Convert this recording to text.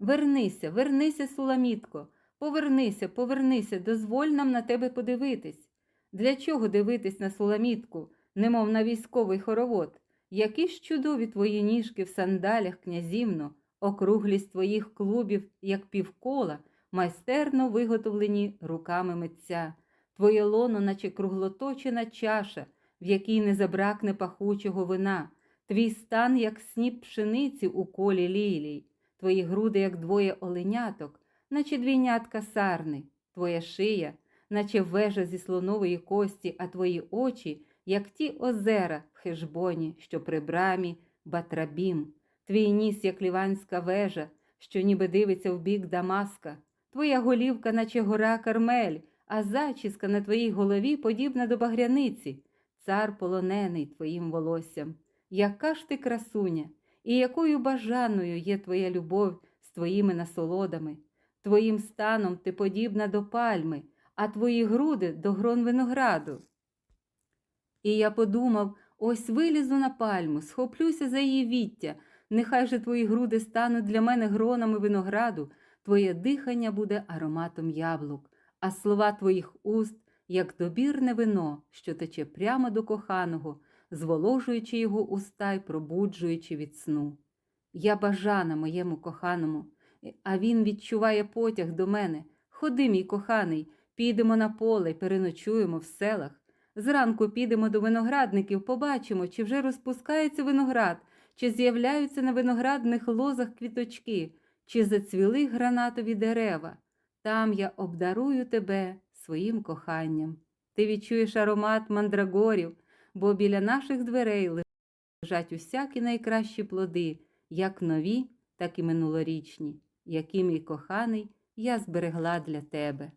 Вернися, вернися, Суламітко, повернися, повернися, дозволь нам на тебе подивитись. Для чого дивитись на Суламітку, немов на військовий хоровод? Які ж чудові твої ніжки в сандалях, князівно, округлість твоїх клубів, як півкола, майстерно виготовлені руками митця, твоє лоно, наче круглоточена чаша, в якій не забракне пахучого вина, твій стан, як сніп пшениці у колі лілій, твої груди, як двоє оленяток, наче двійнятка сарни, твоя шия, наче вежа зі слонової кості, а твої очі, як ті озера в хешбоні, що при брамі Батрабім, твій ніс, як ліванська вежа, що ніби дивиться в бік Дамаска, твоя голівка, наче гора Кармель, а зачіска на твоїй голові подібна до багряниці, цар полонений твоїм волоссям. Яка ж ти красуня, і якою бажаною є твоя любов з твоїми насолодами, твоїм станом ти подібна до пальми, а твої груди до грон винограду. І я подумав: ось вилізу на пальму, схоплюся за її віття, нехай же твої груди стануть для мене гронами винограду, твоє дихання буде ароматом яблук, а слова твоїх уст, як добірне вино, що тече прямо до коханого, зволожуючи його уста й пробуджуючи від сну. Я бажана моєму коханому, а він відчуває потяг до мене. Ходи, мій коханий, підемо на поле й переночуємо в селах. Зранку підемо до виноградників, побачимо, чи вже розпускається виноград, чи з'являються на виноградних лозах квіточки, чи зацвіли гранатові дерева. Там я обдарую тебе своїм коханням. Ти відчуєш аромат мандрагорів, бо біля наших дверей лежать усякі найкращі плоди, як нові, так і минулорічні, які мій коханий я зберегла для тебе.